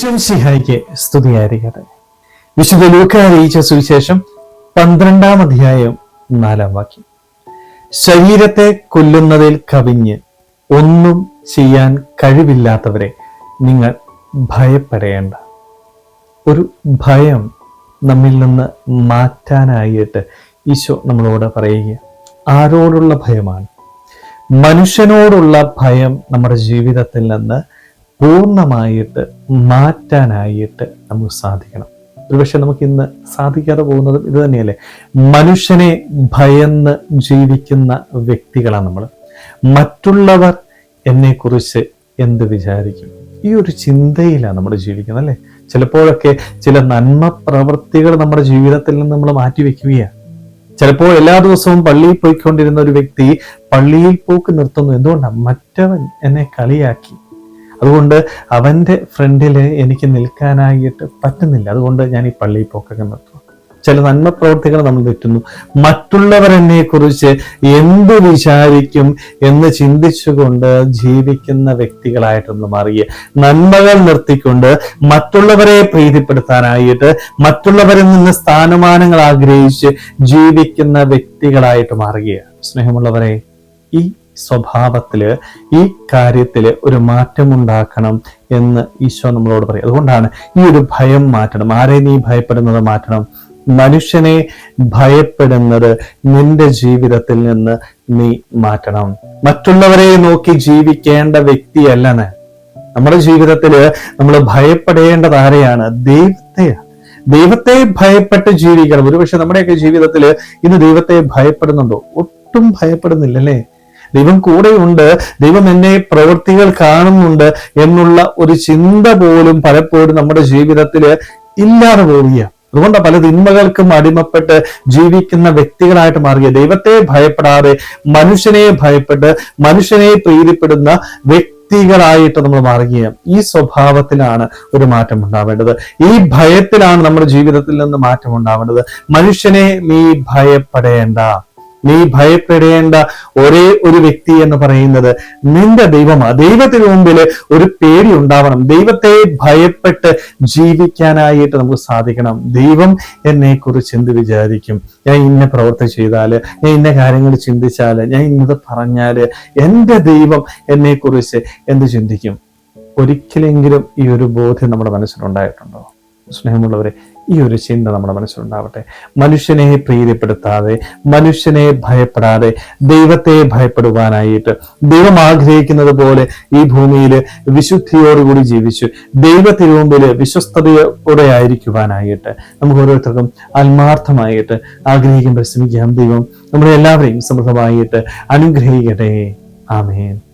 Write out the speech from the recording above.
ശംസിഹായിക്ക് സ്തുതിയായിരിക്കട്ടെ. വിശുദ്ധ ലൂക്ക അറിയിച്ച സുവിശേഷം പന്ത്രണ്ടാം അധ്യായം നാലാം വാക്യം. ശരീരത്തെ കൊല്ലുന്നതിൽ കവിഞ്ഞ് ഒന്നും ചെയ്യാൻ കഴിവില്ലാത്തവരെ നിങ്ങൾ ഭയപ്പെടേണ്ട. ഒരു ഭയം നമ്മിൽ നിന്ന് മാറ്റാനായിട്ട് ഈശോ നമ്മളോട് പറയുക ആരോടുള്ള ഭയമാണ്? മനുഷ്യനോടുള്ള ഭയം നമ്മുടെ ജീവിതത്തിൽ നിന്ന് പൂർണമായിട്ട് മാറ്റാനായിട്ട് നമുക്ക് സാധിക്കണം. ഒരുപക്ഷെ നമുക്ക് ഇന്ന് സാധിക്കാതെ പോകുന്നതും ഇത് തന്നെയല്ലേ? മനുഷ്യനെ ഭയന്ന് ജീവിക്കുന്ന വ്യക്തികളാണ് നമ്മൾ. മറ്റുള്ളവർ എന്നെക്കുറിച്ച് എന്ത് വിചാരിക്കും? ഈ ഒരു ചിന്തയിലാണ് നമ്മൾ ജീവിക്കുന്നത് അല്ലേ? ചിലപ്പോഴൊക്കെ ചില നന്മ പ്രവൃത്തികൾ നമ്മുടെ ജീവിതത്തിൽ നിന്ന് നമ്മൾ മാറ്റിവെക്കുകയാണ് ചിലപ്പോൾ എല്ലാ ദിവസവും പള്ളിയിൽ പോയിക്കൊണ്ടിരുന്ന ഒരു വ്യക്തി പള്ളിയിൽ പോക്ക് നിർത്തുന്നു. എന്തുകൊണ്ടാണ് മറ്റവൻ എന്നെ കളിയാക്കി. അതുകൊണ്ട് അവന്റെ ഫ്രണ്ടിൽ എനിക്ക് നിൽക്കാനായിട്ട് പറ്റുന്നില്ല. അതുകൊണ്ട് ഞാൻ ഈ പള്ളിയിൽ പോക്കൊക്കെ നിർത്തുന്നു. ചില നന്മ പ്രവർത്തികൾ നമ്മൾ തെറ്റുന്നു. മറ്റുള്ളവർ എന്നെക്കുറിച്ച് എന്ത് വിചാരിക്കും എന്ന് ചിന്തിച്ചുകൊണ്ട് ജീവിക്കുന്ന വ്യക്തികളായിട്ടൊന്ന് മാറിയ. നന്മകൾ നിർത്തിക്കൊണ്ട് മറ്റുള്ളവരെ പ്രീതിപ്പെടുത്താനായിട്ട് മറ്റുള്ളവരിൽ നിന്ന് സ്ഥാനമാനങ്ങൾ ആഗ്രഹിച്ച് ജീവിക്കുന്ന വ്യക്തികളായിട്ട് മാറുകയാണ്. സ്നേഹമുള്ളവരെ ഈ സ്വഭാവത്തിൽ ഈ കാര്യത്തിൽ ഒരു മാറ്റം ഉണ്ടാക്കണം എന്ന് ഈശോ നമ്മളോട് പറയും. അതുകൊണ്ടാണ് ഈ ഒരു ഭയം മാറ്റണം. ആരെ നീ ഭയപ്പെടുന്നത് മാറ്റണം? മനുഷ്യനെ ഭയപ്പെടുന്നത് നിന്റെ ജീവിതത്തിൽ നിന്ന് നീ മാറ്റണം. മറ്റുള്ളവരെ നോക്കി ജീവിക്കേണ്ട വ്യക്തിയല്ല നമ്മുടെ ജീവിതത്തിൽ നമ്മൾ ഭയപ്പെടേണ്ടത് ആരെയാണ്? ദൈവത്തെയാണ്. ദൈവത്തെ ഭയപ്പെട്ട് ജീവിക്കണം. ഒരുപക്ഷെ നമ്മുടെയൊക്കെ ജീവിതത്തിൽ ഇന്ന് ദൈവത്തെ ഭയപ്പെടുന്നുണ്ടോ? ഒട്ടും ഭയപ്പെടുന്നില്ലല്ലേ? ദൈവം കൂടെയുണ്ട്. ദൈവം എന്നെ പ്രവൃത്തികൾ കാണുന്നുണ്ട് എന്നുള്ള ഒരു ചിന്ത പോലും പലപ്പോഴും നമ്മുടെ ജീവിതത്തിൽ ഇല്ലാതെ പോവുകയാണ്. അതുകൊണ്ട് പല തിന്മകൾക്കും അടിമപ്പെട്ട് ജീവിക്കുന്ന വ്യക്തികളായിട്ട് മാറിയ ദൈവത്തെ ഭയപ്പെടാതെ മനുഷ്യനെ ഭയപ്പെട്ട് മനുഷ്യനെ പ്രീതിപ്പെടുന്ന വ്യക്തികളായിട്ട് നമ്മൾ മാറുകയാണ്. ഈ സ്വഭാവത്തിലാണ് ഒരു മാറ്റം ഉണ്ടാവേണ്ടത്. ഈ ഭയത്തിലാണ് നമ്മുടെ ജീവിതത്തിൽ നിന്ന് മാറ്റം ഉണ്ടാവേണ്ടത്. മനുഷ്യനെ നീ ഭയപ്പെടേണ്ട. നീ ഭയപ്പെടേണ്ട ഒരേ ഒരു വ്യക്തി എന്ന് പറയുന്നത് നിന്റെ ദൈവമാണ്. ദൈവത്തിന് മുമ്പിൽ ഒരു പേടി ഉണ്ടാവണം. ദൈവത്തെ ഭയപ്പെട്ട് ജീവിക്കാനായിട്ട് നമുക്ക് സാധിക്കണം. ദൈവം എന്നെ കുറിച്ച് എന്ത് വിചാരിക്കും? ഞാൻ ഇന്ന പ്രവൃത്തി ചെയ്താൽ ഞാൻ ഇന്ന കാര്യങ്ങൾ ചിന്തിച്ചാൽ ഞാൻ ഇന്നത് പറഞ്ഞാൽ എന്റെ ദൈവം എന്നെ കുറിച്ച് എന്ത് ചിന്തിക്കും? ഒരിക്കലെങ്കിലും ഈ ഒരു ബോധ്യം നമ്മുടെ മനസ്സിലുണ്ടായിട്ടുണ്ടോ? സ്നേഹമുള്ളവരെ ഈ ഒരു ചിന്ത നമ്മുടെ മനസ്സിലുണ്ടാവട്ടെ. മനുഷ്യനെ പ്രീതിപ്പെടുത്താതെ മനുഷ്യനെ ഭയപ്പെടാതെ ദൈവത്തെ ഭയപ്പെടുവാനായിട്ട് ദൈവം ആഗ്രഹിക്കുന്നത് പോലെ ഈ ഭൂമിയിൽ വിശുദ്ധിയോടുകൂടി ജീവിച്ചു ദൈവത്തിന് മുമ്പിൽ വിശ്വസ്തതയോടെ ആയിരിക്കുവാനായിട്ട് നമുക്ക് ഓരോരുത്തർക്കും ആത്മാർത്ഥമായിട്ട് ആഗ്രഹിക്കാൻ പരിശ്രമിക്കാം ദൈവം നമ്മളെ എല്ലാവരെയും സമൃദ്ധമായിട്ട് അനുഗ്രഹിക്കട്ടെ. ആമേൻ.